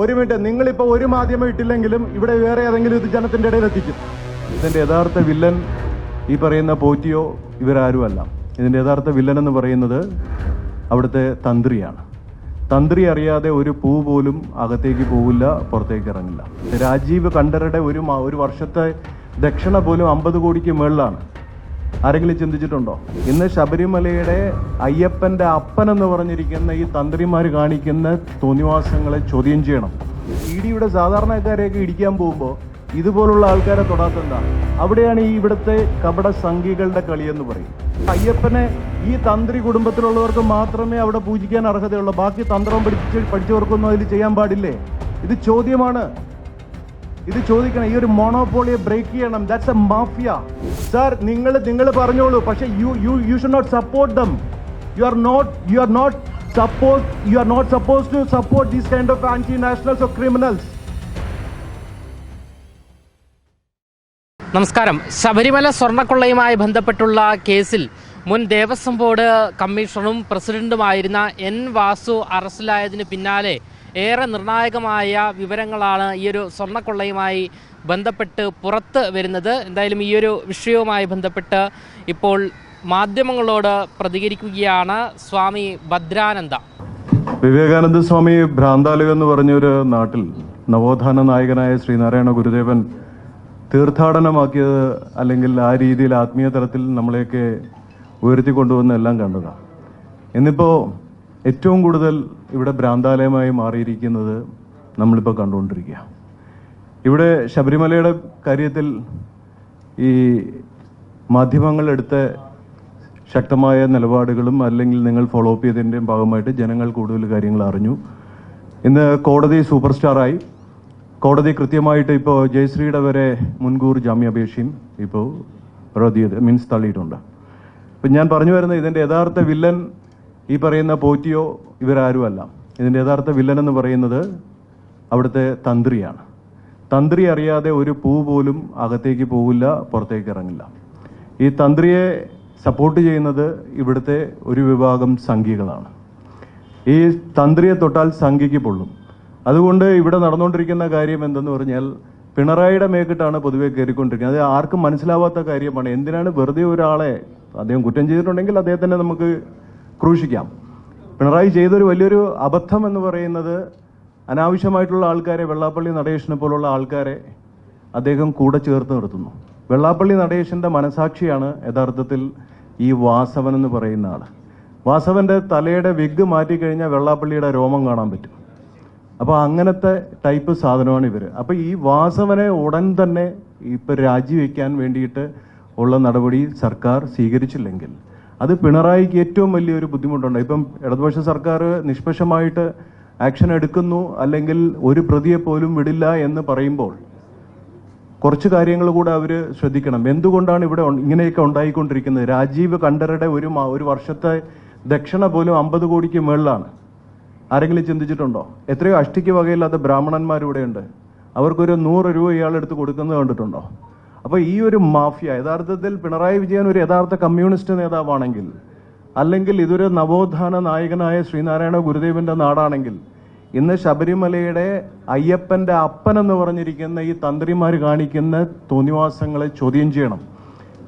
ഒരു മിനിറ്റ് നിങ്ങളിപ്പോ ഒരു മാധ്യമം ഇട്ടില്ലെങ്കിലും ഇവിടെ വേറെ ഏതെങ്കിലും ഇത് ജനത്തിന്റെ ഇടയിൽ എത്തിക്കും. ഇതിന്റെ യഥാർത്ഥ വില്ലൻ ഈ പറയുന്ന പോറ്റിയോ ഇവരാരുമല്ല. ഇതിന്റെ യഥാർത്ഥ വില്ലൻ എന്ന് പറയുന്നത് അവിടുത്തെ തന്ത്രിയാണ്. തന്ത്രി അറിയാതെ ഒരു പൂ പോലും അകത്തേക്ക് പോവില്ല പുറത്തേക്ക് ഇറങ്ങില്ല. രാജീവ് കണ്ടരുടെ ഒരു ഒരു വർഷത്തെ ദക്ഷിണ പോലും അമ്പത് കോടിക്ക് മുകളിലാണ് ആരെങ്കിലും ചിന്തിച്ചിട്ടുണ്ടോ? ഇന്ന് ശബരിമലയുടെ അയ്യപ്പന്റെ അപ്പൻ എന്ന് പറഞ്ഞിരിക്കുന്ന ഈ തന്ത്രിമാർ കാണിക്കുന്ന തോന്നിവാസങ്ങളെ ചോദ്യം ചെയ്യണം. ഇ ഡിയുടെ സാധാരണക്കാരെയൊക്കെ ഇടിക്കാൻ പോകുമ്പോൾ ഇതുപോലുള്ള ആൾക്കാരെ തൊടാത്തെന്താ? അവിടെയാണ് ഈ ഇവിടുത്തെ കപട സംഘികളുടെ കളിയെന്ന് പറയും. അയ്യപ്പനെ ഈ തന്ത്രി കുടുംബത്തിലുള്ളവർക്ക് മാത്രമേ അവിടെ പൂജിക്കാൻ അർഹതയുള്ളൂ. ബാക്കി തന്ത്രം പഠിച്ച് പഠിച്ചവർക്കൊന്നും അതിൽ ചെയ്യാൻ പാടില്ലേ? ഇത് ചോദ്യമാണ്. ഇത് ചോദിക്കണം ഈ ഒരു മോണോപോളിയെ ബ്രേക്ക് ചെയ്യണം. ദാറ്റ്സ് എ മാഫിയ സാർ നിങ്ങൾ നിങ്ങൾ പറഞ്ഞോളൂ. പക്ഷേ you you you should not support them you are not you are not suppose you are not suppose to support these kind of anti nationals of criminals നമസ്കാരം. ശബരിമല സ്വർണക്കൊള്ളയുമായി ബന്ധപ്പെട്ടുള്ള കേസിൽ മുൻ Devaswom board കമ്മീഷണറും പ്രസിഡന്റുമായിരുന്ന എൻ വാസു അറസ്റ്റിലായതിന് പിന്നാലെ ഏറെ നിർണായകമായ വിവരങ്ങളാണ് ഈ ഒരു സ്വർണക്കൊള്ളയുമായി ബന്ധപ്പെട്ട് പുറത്ത് വരുന്നത്. എന്തായാലും ഈ ഒരു വിഷയവുമായി ബന്ധപ്പെട്ട് ഇപ്പോൾ മാധ്യമങ്ങളോട് പ്രതികരിക്കുകയാണ് സ്വാമി ഭദ്രാനന്ദ. വിവേകാനന്ദ സ്വാമി ഭ്രാന്താലയം എന്ന് പറഞ്ഞൊരു നാട്ടിൽ നവോത്ഥാന നായകനായ ശ്രീനാരായണ ഗുരുദേവൻ തീർത്ഥാടനമാക്കിയത് അല്ലെങ്കിൽ ആ രീതിയിൽ ആത്മീയ തലത്തിൽ നമ്മളെയൊക്കെ ഉയർത്തിക്കൊണ്ടുവന്ന എല്ലാം കണ്ടതാണ് ഇന്നിപ്പോൾ ഏറ്റവും കൂടുതൽ ഇവിടെ ഭ്രാന്താലയമായി മാറിയിരിക്കുന്നത് നമ്മളിപ്പോൾ കണ്ടുകൊണ്ടിരിക്കുക ഇവിടെ ശബരിമലയുടെ കാര്യത്തിൽ ഈ മാധ്യമങ്ങൾ എടുത്ത ശക്തമായ നിലപാടുകളും അല്ലെങ്കിൽ നിങ്ങൾ ഫോളോ അപ്പ് ചെയ്തതിന്റെയും ഭാഗമായിട്ട് ജനങ്ങൾ കൂടുതൽ കാര്യങ്ങൾ അറിഞ്ഞു. ഇന്ന് കോടതി സൂപ്പർ സ്റ്റാറായി കോടതി കൃത്യമായിട്ട് ഇപ്പോൾ ജയശ്രീയുടെ വരെ മുൻകൂർ ജാമ്യാപേക്ഷയും ഇപ്പോൾ റദ്ദ് മീൻസ് തള്ളിയിട്ടുണ്ട്. ഇപ്പം ഞാൻ പറഞ്ഞു വരുന്നത് ഇതിന്റെ യഥാർത്ഥ വില്ലൻ ഈ പറയുന്ന പോറ്റിയോ ഇവരാരുമല്ല. ഇതിന്റെ യഥാർത്ഥ വില്ലൻ എന്ന് പറയുന്നത് അവിടുത്തെ തന്ത്രിയാണ്. തന്ത്രി അറിയാതെ ഒരു പൂ പോലും അകത്തേക്ക് പോവില്ല പുറത്തേക്ക് ഇറങ്ങില്ല. ഈ തന്ത്രിയെ സപ്പോർട്ട് ചെയ്യുന്നത് ഇവിടുത്തെ ഒരു വിഭാഗം സംഘികളാണ്. ഈ തന്ത്രിയെ തൊട്ടാൽ സംഘിക്ക് പൊള്ളും. അതുകൊണ്ട് ഇവിടെ നടന്നുകൊണ്ടിരിക്കുന്ന കാര്യം എന്തെന്ന് പറഞ്ഞാൽ പിണറായിയുടെ മേക്കിട്ടാണ് പൊതുവെ കയറിക്കൊണ്ടിരിക്കുന്നത്. അത് ആർക്കും മനസ്സിലാവാത്ത കാര്യമാണ്. എന്തിനാണ് വെറുതെ ഒരാളെ അദ്ദേഹം കുറ്റം ചെയ്തിട്ടുണ്ടെങ്കിൽ അദ്ദേഹത്തിനെ നമുക്ക് ക്രൂശിക്കാം. പിണറായി ചെയ്തൊരു വലിയൊരു അബദ്ധം എന്ന് പറയുന്നത് അനാവശ്യമായിട്ടുള്ള ആൾക്കാരെ വെള്ളാപ്പള്ളി നടേശനെ പോലുള്ള ആൾക്കാരെ അദ്ദേഹം കൂടെ ചേർത്ത് നിർത്തുന്നു. വെള്ളാപ്പള്ളി നടേശന്റെ മനസാക്ഷിയാണ് യഥാർത്ഥത്തിൽ ഈ വാസവൻ എന്ന് പറയുന്ന ആൾ വാസവന്റെ തലയുടെ വിഗ് മാറ്റിക്കഴിഞ്ഞാൽ വെള്ളാപ്പള്ളിയുടെ രോമം കാണാൻ പറ്റും. അപ്പോൾ അങ്ങനത്തെ ടൈപ്പ് സാധനമാണ് ഇവർ അപ്പോൾ ഈ വാസവനെ ഉടൻ തന്നെ ഇപ്പൊ രാജിവെക്കാൻ വേണ്ടിയിട്ട് ഉള്ള നടപടി സർക്കാർ സ്വീകരിച്ചില്ലെങ്കിൽ അത് പിണറായിക്ക് ഏറ്റവും വലിയൊരു ബുദ്ധിമുട്ടുണ്ട്. ഇപ്പം ഇടതുപക്ഷ സർക്കാർ നിഷ്പക്ഷമായിട്ട് ആക്ഷൻ എടുക്കുന്നു അല്ലെങ്കിൽ ഒരു പ്രതിയെ പോലും വിടില്ല എന്ന് പറയുമ്പോൾ കുറച്ച് കാര്യങ്ങൾ കൂടെ അവർ ശ്രദ്ധിക്കണം. എന്തുകൊണ്ടാണ് ഇവിടെ ഇങ്ങനെയൊക്കെ ഉണ്ടായിക്കൊണ്ടിരിക്കുന്നത്? രാജീവ് കണ്ടരുടെ ഒരു ഒരു വർഷത്തെ ദക്ഷിണ പോലും അമ്പത് കോടിക്ക് മുകളിലാണ് ആരെങ്കിലും ചിന്തിച്ചിട്ടുണ്ടോ? എത്രയോ അഷ്ടിക്ക് വകയില്ലാത്ത ബ്രാഹ്മണന്മാരിവിടെയുണ്ട്. അവർക്കൊരു നൂറ് രൂപ ഇയാളെടുത്ത് കൊടുക്കുന്നത് കണ്ടിട്ടുണ്ടോ? അപ്പോൾ ഈ ഒരു മാഫിയ യഥാർത്ഥത്തിൽ പിണറായി വിജയൻ ഒരു യഥാർത്ഥ കമ്മ്യൂണിസ്റ്റ് നേതാവാണെങ്കിൽ അല്ലെങ്കിൽ ഇതൊരു നവോത്ഥാന നായകനായ ശ്രീനാരായണ ഗുരുദേവന്റെ നാടാണെങ്കിൽ ഇന്ന് ശബരിമലയുടെ അയ്യപ്പന്റെ അപ്പൻ എന്ന് പറഞ്ഞിരിക്കുന്ന ഈ തന്ത്രിമാർ കാണിക്കുന്ന തോന്നിവാസങ്ങളെ ചോദ്യം ചെയ്യണം.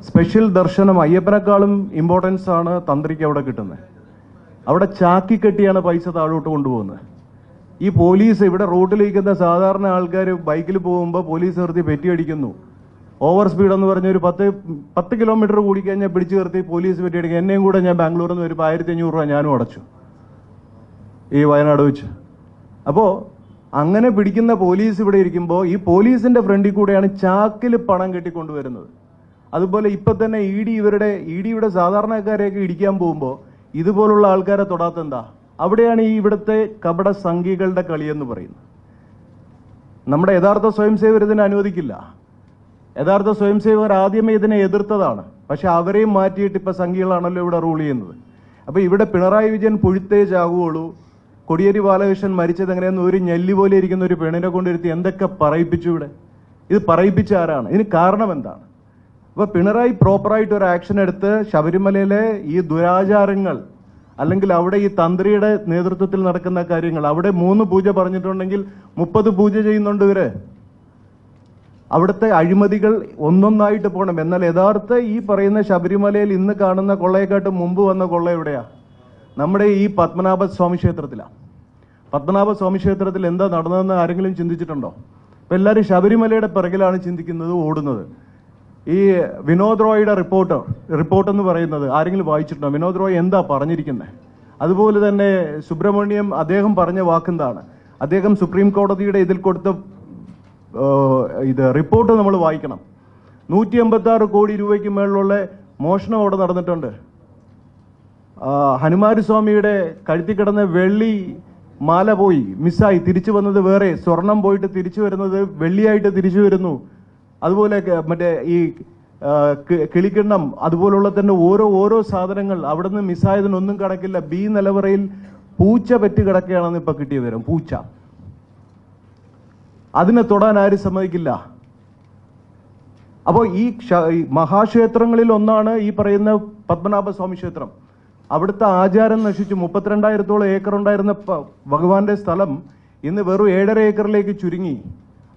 സ്പെഷ്യൽ ദർശനം അയ്യപ്പനേക്കാളും ഇമ്പോർട്ടൻസ് ആണ് തന്ത്രിക്ക് അവിടെ കിട്ടുന്നത്. അവിടെ ചാക്കി കെട്ടിയാണ് പൈസ താഴോട്ട് കൊണ്ടുപോകുന്നത്. ഈ പോലീസ് ഇവിടെ റോഡിലിരിക്കുന്ന സാധാരണ ആൾക്കാർ ബൈക്കിൽ പോകുമ്പോൾ പോലീസ് നിർത്തി പെറ്റിയടിക്കുന്നു. ഓവർ സ്പീഡ് എന്ന് പറഞ്ഞ ഒരു പത്ത് പത്ത് കിലോമീറ്റർ കൂടി കഴിഞ്ഞാൽ പിടിച്ചു നിർത്തി പോലീസ് പറ്റിയെടുക്കുക എന്നെയും കൂടെ ഞാൻ ബാംഗ്ലൂരിൽ നിന്ന് വരുമ്പോൾ ആയിരത്തി അഞ്ഞൂറ് രൂപ ഞാനും അടച്ചു. ഈ വയനാട് വെച്ച്. അപ്പോൾ അങ്ങനെ പിടിക്കുന്ന പോലീസ് ഇവിടെ ഇരിക്കുമ്പോൾ ഈ പോലീസിന്റെ ഫ്രണ്ടിൽ കൂടെയാണ് ചാക്കിൽ പണം കെട്ടിക്കൊണ്ടുവരുന്നത്. അതുപോലെ ഇപ്പൊ തന്നെ ഇ ഡി ഇവരുടെ ഇ ഡിയുടെ സാധാരണക്കാരെയൊക്കെ ഇടിക്കാൻ പോകുമ്പോൾ ഇതുപോലുള്ള ആൾക്കാരെ തൊടാത്തെന്താ? അവിടെയാണ് ഈ ഇവിടുത്തെ കപട സംഘികളുടെ കളിയെന്ന് പറയുന്നത്. നമ്മുടെ യഥാർത്ഥ സ്വയം സേവർ ഇതിനെ അനുവദിക്കില്ല. യഥാർത്ഥ സ്വയം സേവകർ ആദ്യമേ ഇതിനെ എതിർത്തതാണ്. പക്ഷെ അവരെയും മാറ്റിയിട്ട് ഇപ്പൊ സംഘികളാണല്ലോ ഇവിടെ റൂൾ ചെയ്യുന്നത്. അപ്പൊ ഇവിടെ പിണറായി വിജയൻ പുഴുത്തേ ചാകുകയുള്ളൂ കൊടിയേരി ബാലകൃഷ്ണൻ മരിച്ചത് എങ്ങനെയെന്ന് ഒരു ഞെല്ലി പോലെ ഇരിക്കുന്ന ഒരു പെണ്ണിനെ കൊണ്ടിരുത്തി എന്തൊക്കെ പറയിപ്പിച്ചു ഇവിടെ? ഇത് പറയിപ്പിച്ച ആരാണ്? ഇതിന് കാരണം എന്താണ്? അപ്പൊ പിണറായി പ്രോപ്പറായിട്ട് ഒരു ആക്ഷൻ എടുത്ത് ശബരിമലയിലെ ഈ ദുരാചാരങ്ങൾ അല്ലെങ്കിൽ അവിടെ ഈ തന്ത്രിയുടെ നേതൃത്വത്തിൽ നടക്കുന്ന കാര്യങ്ങൾ അവിടെ മൂന്ന് പൂജ പറഞ്ഞിട്ടുണ്ടെങ്കിൽ മുപ്പത് പൂജ ചെയ്യുന്നുണ്ട് ഇവർ. അവിടുത്തെ അഴിമതികൾ ഒന്നൊന്നായിട്ട് പോകണം എന്നാൽ യഥാർത്ഥ ഈ പറയുന്ന ശബരിമലയിൽ ഇന്ന് കാണുന്ന കൊള്ളയെക്കാട്ട് മുമ്പ് വന്ന കൊള്ള എവിടെയാ? നമ്മുടെ ഈ പത്മനാഭ സ്വാമി ക്ഷേത്രത്തിലാണ് പത്മനാഭ സ്വാമി ക്ഷേത്രത്തിൽ എന്താ നടന്നതെന്ന് ആരെങ്കിലും ചിന്തിച്ചിട്ടുണ്ടോ? ഇപ്പം എല്ലാവരും ശബരിമലയുടെ പിറകിലാണ് ചിന്തിക്കുന്നത് ഓടുന്നത്. ഈ വിനോദ് റോയുടെ റിപ്പോർട്ട് റിപ്പോർട്ട് എന്ന് പറയുന്നത് ആരെങ്കിലും വായിച്ചിട്ടുണ്ടോ? വിനോദ് റോയ് എന്താ പറഞ്ഞിരിക്കുന്നത് അതുപോലെ തന്നെ സുബ്രഹ്മണ്യം അദ്ദേഹം പറഞ്ഞ വാക്കെന്താണ്? അദ്ദേഹം സുപ്രീം കോടതിയുടെ ഇതിൽ കൊടുത്ത ഇത് റിപ്പോർട്ട് നമ്മൾ വായിക്കണം. നൂറ്റി എൺപത്തി കോടി രൂപയ്ക്ക് മേളിലുള്ള മോഷണം അവിടെ നടന്നിട്ടുണ്ട്. ആ, ഹനുമാരി സ്വാമിയുടെ കഴുത്തി കിടന്ന വെള്ളി മാല പോയി മിസ്സായി. തിരിച്ചു വന്നത് വേറെ. സ്വർണം പോയിട്ട് തിരിച്ചു വരുന്നത് വെള്ളിയായിട്ട് തിരിച്ചു വരുന്നു. അതുപോലെ മറ്റേ ഈ കിളിക്കിണ്ണം അതുപോലുള്ള തന്നെ ഓരോ ഓരോ സാധനങ്ങൾ അവിടുന്ന് മിസ്സായതിനൊന്നും കണക്കില്ല ബി നിലവറയിൽ പൂച്ച പെറ്റ് കിടക്കുകയാണെന്ന് ഇപ്പൊ കിട്ടിയ വിവരം പൂച്ച. അതിനെ തൊടാൻ ആരും സമ്മതിക്കില്ല? അപ്പോൾ ഈ ക്ഷ- ഈ മഹാക്ഷേത്രങ്ങളിൽ ഒന്നാണ് ഈ പറയുന്ന പത്മനാഭ സ്വാമി ക്ഷേത്രം. അവിടുത്തെ ആചാരം നശിച്ചു. മുപ്പത്തിരണ്ടായിരത്തോളം ഏക്കർ ഉണ്ടായിരുന്ന ഭഗവാന്റെ സ്ഥലം ഇന്ന് വെറും ഏഴര ഏക്കറിലേക്ക് ചുരുങ്ങി.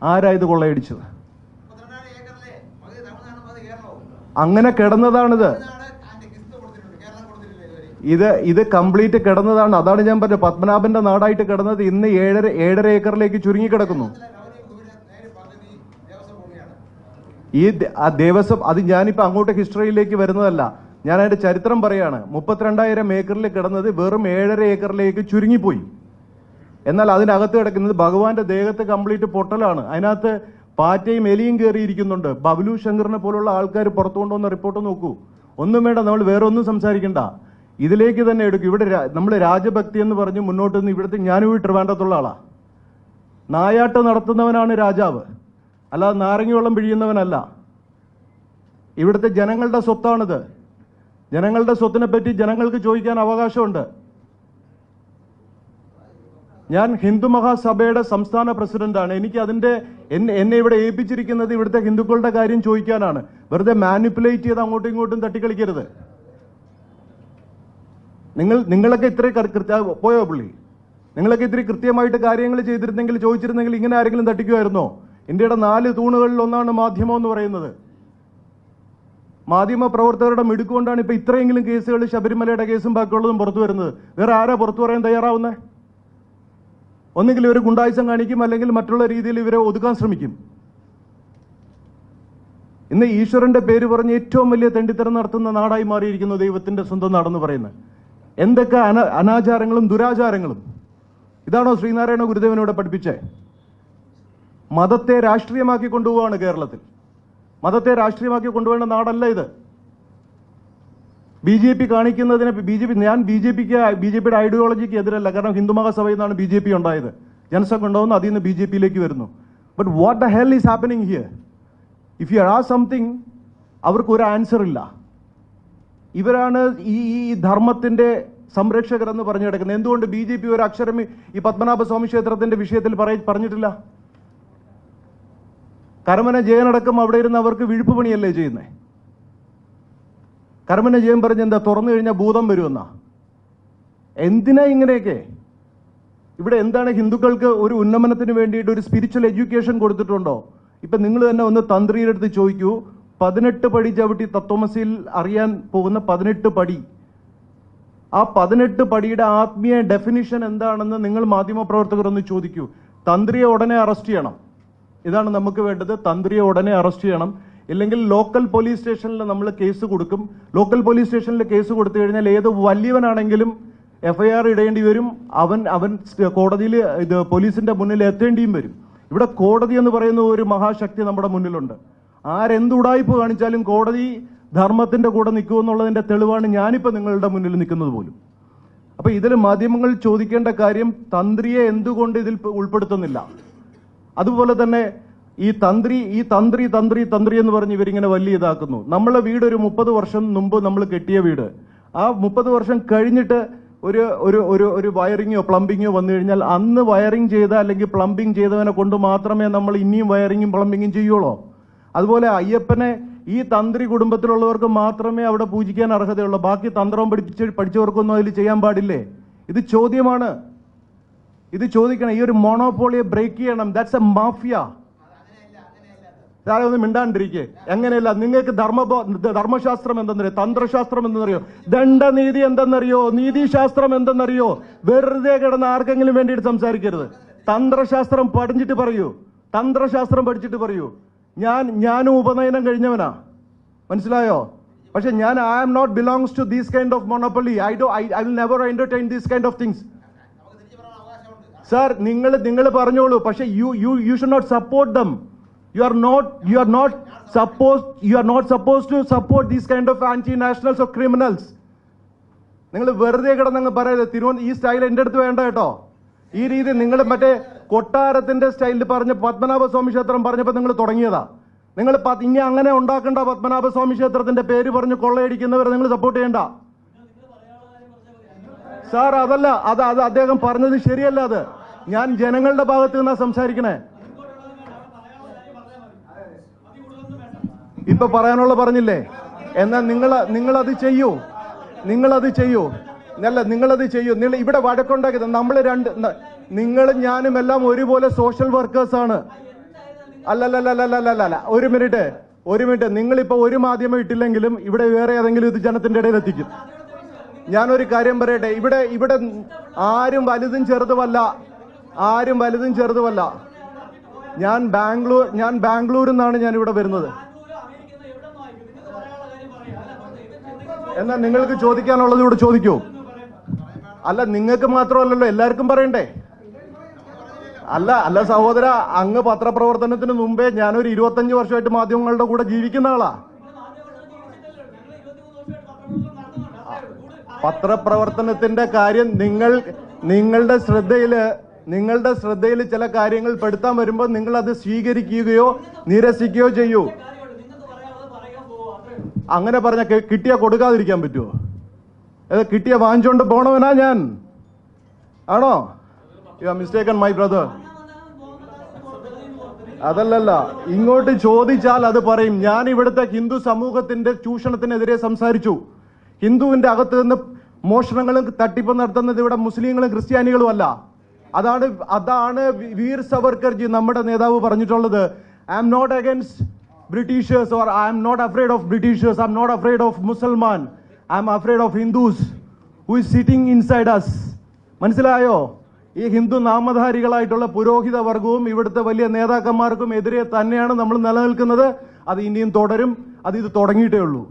ആരാ ഇത് കൊള്ളയടിച്ചത്? അങ്ങനെ കിടന്നതാണിത്. ഇത് ഇത് കംപ്ലീറ്റ് കിടന്നതാണ്. അതാണ് ഞാൻ പറഞ്ഞത്. പത്മനാഭന്റെ നാടായിട്ട് കിടന്നത് ഇന്ന് ഏഴര ഏഴര ഏക്കറിലേക്ക് ചുരുങ്ങി കിടക്കുന്നു ഈ ആ ദേവസ്വം അത് ഞാനിപ്പോൾ അങ്ങോട്ട് ഹിസ്റ്ററിയിലേക്ക് വരുന്നതല്ല. ഞാൻ അതിന്റെ ചരിത്രം പറയാണ്. മുപ്പത്തിരണ്ടായിരം ഏക്കറിൽ കിടന്നത് വെറും ഏഴര ഏക്കറിലേക്ക് ചുരുങ്ങിപ്പോയി. എന്നാൽ അതിനകത്ത് കിടക്കുന്നത് ഭഗവാന്റെ ദേഹത്ത് കംപ്ലീറ്റ് പൊട്ടലാണ്. അതിനകത്ത് പാറ്റയും എലിയും കയറിയിരിക്കുന്നുണ്ട്. ബബ്ലു ശങ്കറിനെ പോലുള്ള ആൾക്കാർ പുറത്തു കൊണ്ടുവന്ന റിപ്പോർട്ട് നോക്കൂ. ഒന്നും വേണ്ട നമ്മൾ വേറെ ഒന്നും സംസാരിക്കണ്ട. ഇതിലേക്ക് തന്നെ എടുക്കും. ഇവിടെ നമ്മൾ രാജഭക്തി എന്ന് പറഞ്ഞ് മുന്നോട്ട് നിന്ന് ഇവിടുത്തെ ഞാനും ഈ ട്രിവാൻഡ്രത്തുള്ള ആളാ. നായാട്ട് നടത്തുന്നവനാണ് രാജാവ്. അല്ലാതെ നാരങ്ങ വെള്ളം പിഴിയുന്നവനല്ല. ഇവിടുത്തെ ജനങ്ങളുടെ സ്വത്താണിത്. ജനങ്ങളുടെ സ്വത്തിനെ പറ്റി ജനങ്ങൾക്ക് ചോദിക്കാൻ അവകാശമുണ്ട്. ഞാൻ ഹിന്ദു മഹാസഭയുടെ സംസ്ഥാന പ്രസിഡന്റാണ്. എനിക്ക് അതിന്റെ എന്നെ ഇവിടെ ഏൽപ്പിച്ചിരിക്കുന്നത് ഇവിടുത്തെ ഹിന്ദുക്കളുടെ കാര്യം ചോദിക്കാനാണ്. വെറുതെ മാനിപ്പുലേറ്റ് ചെയ്ത് അങ്ങോട്ടും ഇങ്ങോട്ടും തട്ടിക്കളിക്കരുത്. നിങ്ങൾ നിങ്ങളൊക്കെ ഇത്ര പോയോ പുള്ളി? നിങ്ങളൊക്കെ ഇത്തിരി കൃത്യമായിട്ട് കാര്യങ്ങൾ ചെയ്തിരുന്നെങ്കിൽ ചോദിച്ചിരുന്നെങ്കിൽ ഇങ്ങനെ ആരെങ്കിലും തട്ടിക്കുമായിരുന്നോ? ഇന്ത്യയുടെ നാല് തൂണുകളിൽ ഒന്നാണ് മാധ്യമം എന്ന് പറയുന്നത്. മാധ്യമ പ്രവർത്തകരുടെ മിടുക്കുകൊണ്ടാണ് ഇപ്പൊ ഇത്രയെങ്കിലും കേസുകൾ ശബരിമലയുടെ കേസും ബാക്കിയുള്ളതും പുറത്തു വരുന്നത്. വേറെ ആരാ പുറത്തു പറയാൻ തയ്യാറാവുന്നത് ഒന്നുകിൽ ഇവർ ഗുണ്ടായുസം കാണിക്കും അല്ലെങ്കിൽ മറ്റുള്ള രീതിയിൽ ഇവരെ ഒതുക്കാൻ ശ്രമിക്കും. ഇന്ന് ഈശ്വരന്റെ പേര് പറഞ്ഞ് ഏറ്റവും വലിയ തെണ്ടിത്തരം നടത്തുന്ന നാടായി മാറിയിരിക്കുന്നു ദൈവത്തിന്റെ സ്വന്തം നാടെന്ന് പറയുന്നത്. എന്തൊക്കെ അനാചാരങ്ങളും ദുരാചാരങ്ങളും? ഇതാണോ ശ്രീനാരായണ ഗുരുദേവനോട് പഠിപ്പിച്ചേ? മതത്തെ രാഷ്ട്രീയമാക്കി കൊണ്ടുപോവാണ് കേരളത്തിൽ. മതത്തെ രാഷ്ട്രീയമാക്കി കൊണ്ടുപോകേണ്ട നാടല്ല ഇത്. ബി ജെ പി കാണിക്കുന്നതിന് ബി ജെ പി ഞാൻ ബി ജെ പിക്ക് ബി ജെ പിയുടെ ഐഡിയോളജിക്ക് എതിരല്ല. കാരണം ഹിന്ദു മഹാസഭയിൽ നിന്നാണ് ബി ജെ പി ഉണ്ടായത്. ജനസംഘം ഉണ്ടാവുന്നു അതിൽ നിന്ന് ബി ജെ പിയിലേക്ക് വരുന്നു. But what the hell is happening here if you ah something അവർക്ക് ഒരു ആൻസർ ഇല്ല. ഇവരാണ് ഈ ഈ ധർമ്മത്തിന്റെ സംരക്ഷകർ എന്ന് പറഞ്ഞു കിടക്കുന്നത് എന്തുകൊണ്ട് ബി ജെ പി ഒരു അക്ഷരം ഈ പത്മനാഭസ്വാമി ക്ഷേത്രത്തിന്റെ വിഷയത്തിൽ പറയ- പറഞ്ഞിട്ടില്ല? കരമന ജയനടക്കം അവിടെ ഇരുന്ന് അവർക്ക് വിഴുപ്പ് പണിയല്ലേ ചെയ്യുന്നത് കരമന ജയൻ പറഞ്ഞ് എന്താ തുറന്നു കഴിഞ്ഞാൽ ഭൂതം വരുമെന്നാ? എന്തിനാ ഇങ്ങനെയൊക്കെ? ഇവിടെ എന്താണ് ഹിന്ദുക്കൾക്ക് ഒരു ഉന്നമനത്തിന് വേണ്ടിയിട്ട് ഒരു സ്പിരിച്വൽ എഡ്യൂക്കേഷൻ കൊടുത്തിട്ടുണ്ടോ? ഇപ്പം നിങ്ങൾ തന്നെ ഒന്ന് തന്ത്രിയുടെ അടുത്ത് ചോദിക്കൂ. പതിനെട്ട് പടി ചവിട്ടി തത്വമസിയിൽ അറിയാൻ പോകുന്ന പതിനെട്ട് പടി. ആ പതിനെട്ട് പടിയുടെ ആത്മീയ ഡെഫിനിഷൻ എന്താണെന്ന് നിങ്ങൾ മാധ്യമപ്രവർത്തകർ ഒന്ന് ചോദിക്കൂ. തന്ത്രിയെ ഉടനെ അറസ്റ്റ് ചെയ്യണം. ഇതാണ് നമുക്ക് വേണ്ടത്. തന്ത്രിയെ ഉടനെ അറസ്റ്റ് ചെയ്യണം. ഇല്ലെങ്കിൽ ലോക്കൽ പോലീസ് സ്റ്റേഷനിൽ നമ്മൾ കേസ് കൊടുക്കും. ലോക്കൽ പോലീസ് സ്റ്റേഷനിൽ കേസ് കൊടുത്തു കഴിഞ്ഞാൽ ഏത് വലിയവനാണെങ്കിലും എഫ്ഐആർ ഇടേണ്ടി വരും. അവൻ അവൻ കോടതിയിൽ ഇത് പോലീസിന്റെ മുന്നിൽ എത്തേണ്ടിയും വരും. ഇവിടെ കോടതി എന്ന് പറയുന്ന ഒരു മഹാശക്തി നമ്മുടെ മുന്നിലുണ്ട്. ആരെന്തുടായ്പ് കാണിച്ചാലും കോടതി ധർമ്മത്തിന്റെ കൂടെ നിൽക്കുമെന്നുള്ളതിന്റെ തെളിവാണ് ഞാനിപ്പോൾ നിങ്ങളുടെ മുന്നിൽ നിൽക്കുന്നത് പോലും. അപ്പൊ ഇതിൽ മാധ്യമങ്ങൾ ചോദിക്കേണ്ട കാര്യം തന്ത്രിയെ എന്തുകൊണ്ട് ഇതിൽ ഉൾപ്പെടുത്തുന്നില്ല? അതുപോലെ തന്നെ ഈ തന്ത്രി ഈ തന്ത്രി തന്ത്രി തന്ത്രി എന്ന് പറഞ്ഞ് ഇവരിങ്ങനെ വലിയ ഇതാക്കുന്നു. നമ്മളെ വീട് ഒരു മുപ്പത് വർഷം മുമ്പ് നമ്മൾ കെട്ടിയ വീട്. ആ മുപ്പത് വർഷം കഴിഞ്ഞിട്ട് ഒരു ഒരു ഒരു ഒരു വയറിങ്ങോ പ്ലംബിങ്ങോ വന്നു കഴിഞ്ഞാൽ അന്ന് വയറിംഗ് ചെയ്ത അല്ലെങ്കിൽ പ്ലംബിംഗ് ചെയ്തവനെ കൊണ്ട് മാത്രമേ നമ്മൾ ഇനിയും വയറിങ്ങും പ്ലംബിങ്ങും ചെയ്യുള്ളൂ. അതുപോലെ അയ്യപ്പനെ ഈ തന്ത്രി കുടുംബത്തിലുള്ളവർക്ക് മാത്രമേ അവിടെ പൂജിക്കാൻ അർഹതയുള്ളൂ. ബാക്കി തന്ത്രം പഠിപ്പിച്ച് പഠിച്ചവർക്കൊന്നും അതിൽ ചെയ്യാൻ പാടില്ലേ? ഇത് ചോദ്യമാണ്. ഇത് ചോദിക്കണം ഈ ഒരു മോണോപോളിയെ ബ്രേക്ക് ചെയ്യണം ദാറ്റ്സ് എ മാഫിയ ഒന്ന് മിണ്ടാണ്ടിരിക്കെ. എങ്ങനെയല്ല നിങ്ങൾക്ക് ധർമ്മ ധർമ്മശാസ്ത്രം എന്തെന്നറിയോ? തന്ത്രശാസ്ത്രം എന്തെന്നറിയോ? ദണ്ഡനീതി എന്തെന്നറിയോ? നീതിശാസ്ത്രം എന്തെന്നറിയോ? വെറുതെ കിടന്ന് ആർക്കെങ്കിലും വേണ്ടിയിട്ട് സംസാരിക്കരുത്. തന്ത്രശാസ്ത്രം പഠിച്ചിട്ട് പറയൂ. തന്ത്രശാസ്ത്രം പഠിച്ചിട്ട് പറയൂ. ഞാൻ ഞാനും ഉപനയനം കഴിഞ്ഞവനാ. മനസ്സിലായോ? പക്ഷെ ഞാൻ I am not belongs to these kind of monopoly I do I I will never entertain these kind of things നമുക്ക് തിരിച്ചു പറയാൻ അവകാശമുണ്ട് സാർ നിങ്ങൾ നിങ്ങൾ പറഞ്ഞോളൂ. പക്ഷേ you you you should not support them you are not you are not suppose you are not suppose to support these kind of anti nationals of criminals നിങ്ങൾ വെറുതെ കിടന്നങ്ങ് പറയരുത്. തിരുവനന്തപുരം ഈ സ്റ്റൈൽ എന്റെ അടുത്ത് വേണ്ട കേട്ടോ. ഈ രീതി നിങ്ങൾ മറ്റേ കൊട്ടാരത്തിന്റെ സ്റ്റൈലിൽ പറഞ്ഞ പത്മനാഭ സ്വാമി ക്ഷേത്രം പറഞ്ഞപ്പോൾ നിങ്ങൾ തുടങ്ങിയതാ. നിങ്ങൾ ഇനി അങ്ങനെ ഉണ്ടാക്കേണ്ട പത്മനാഭ സ്വാമി ക്ഷേത്രത്തിന്റെ പേര് പറഞ്ഞ് കൊള്ളയടിക്കുന്നവരെ നിങ്ങൾ സപ്പോർട്ട് ചെയ്യണ്ട. സാർ അതല്ല അത് അത് അദ്ദേഹം പറഞ്ഞത് ശരിയല്ല അത്. ഞാൻ ജനങ്ങളുടെ ഭാഗത്ത് നിന്നാ സംസാരിക്കണേ. ഇപ്പൊ പറയാനുള്ള പറഞ്ഞില്ലേ? എന്നാൽ നിങ്ങൾ അത് ചെയ്യൂ. നിങ്ങൾ അത് ചെയ്യൂ. അല്ല നിങ്ങളത് ചെയ്യൂ. നിങ്ങൾ ഇവിടെ വഴക്കുണ്ടാക്കിയത് നമ്മൾ രണ്ട് നിങ്ങളും ഞാനും എല്ലാം ഒരുപോലെ സോഷ്യൽ വർക്കേഴ്സ് ആണ്. അല്ലല്ലല്ലല്ലല്ലല്ല. ഒരു മിനിറ്റ് ഒരു മിനിറ്റ്. നിങ്ങളിപ്പോ ഒരു മാധ്യമം ഇട്ടില്ലെങ്കിലും ഇവിടെ വേറെ ഏതെങ്കിലും ഇത് ജനത്തിന്റെ ഇടയിൽ എത്തിക്കും. ഞാനൊരു കാര്യം പറയട്ടെ. ഇവിടെ ഇവിടെ ആരും വലുതും ചെറുതുമല്ല. ആരും വലുതും ചെറുതുമല്ല. ഞാൻ ബാംഗ്ലൂർ ഞാൻ ബാംഗ്ലൂരിൽ നിന്നാണ് ഞാൻ ഇവിടെ വരുന്നത്. എന്നാൽ നിങ്ങൾക്ക് ചോദിക്കാനുള്ളത് ഇവിടെ ചോദിക്കൂ. അല്ല നിങ്ങൾക്ക് മാത്രമല്ലല്ലോ എല്ലാവർക്കും പറയണ്ടേ? അല്ല അല്ല സഹോദര അങ്ങ് പത്രപ്രവർത്തനത്തിന് മുമ്പേ ഞാനൊരു ഇരുപത്തഞ്ച് വർഷമായിട്ട് മാധ്യമങ്ങളുടെ കൂടെ ജീവിക്കുന്ന ആളാ. പത്രപ്രവർത്തനത്തിന്റെ കാര്യം നിങ്ങൾ നിങ്ങളുടെ ശ്രദ്ധയിൽ നിങ്ങളുടെ ശ്രദ്ധയിൽ ചില കാര്യങ്ങൾ പെടുത്താൻ വരുമ്പോൾ നിങ്ങൾ അത് സ്വീകരിക്കുകയോ നിരസിക്കുകയോ ചെയ്യൂ. അങ്ങനെ പറഞ്ഞ കിട്ടിയ കൊടുക്കാതിരിക്കാൻ പറ്റുമോ അത് കിട്ടിയ വാങ്ങിച്ചോണ്ട് പോണവനാ ഞാൻ. ആണോ? You are mistaken my brother അതല്ലല്ല ഇങ്ങോട്ട് ചോദിച്ചാൽ അത് പറയും. ഞാൻ ഇവിടുത്തെ ഹിന്ദു സമൂഹത്തിന്റെ ചൂഷണത്തിനെതിരെ സംസാരിച്ചു. ഹിന്ദുവിന്റെ അകത്ത് നിന്ന് മോഷണങ്ങളും തട്ടിപ്പ് നടത്തുന്നത് ഇവിടെ മുസ്ലിങ്ങളും ക്രിസ്ത്യാനികളും അല്ല. അതാണ് അതാണ് വീർ സവർക്കർജി നമ്മുടെ നേതാവ് പറഞ്ഞിട്ടുള്ളത്. I'm not against Britishers or I'm not afraid of Britishers I'm not afraid of മുസൽമാൻ I'm afraid of Hindus who is sitting inside us മനസ്സിലായോ? ഈ ഹിന്ദു നാമധാരികളായിട്ടുള്ള പുരോഹിത വർഗവും ഇവിടുത്തെ വലിയ നേതാക്കന്മാർക്കും എതിരെ തന്നെയാണ് നമ്മൾ നിലനിൽക്കുന്നത്. അത് ഇനിയും തുടരും. അത് ഇത് തുടങ്ങിയിട്ടേ ഉള്ളൂ.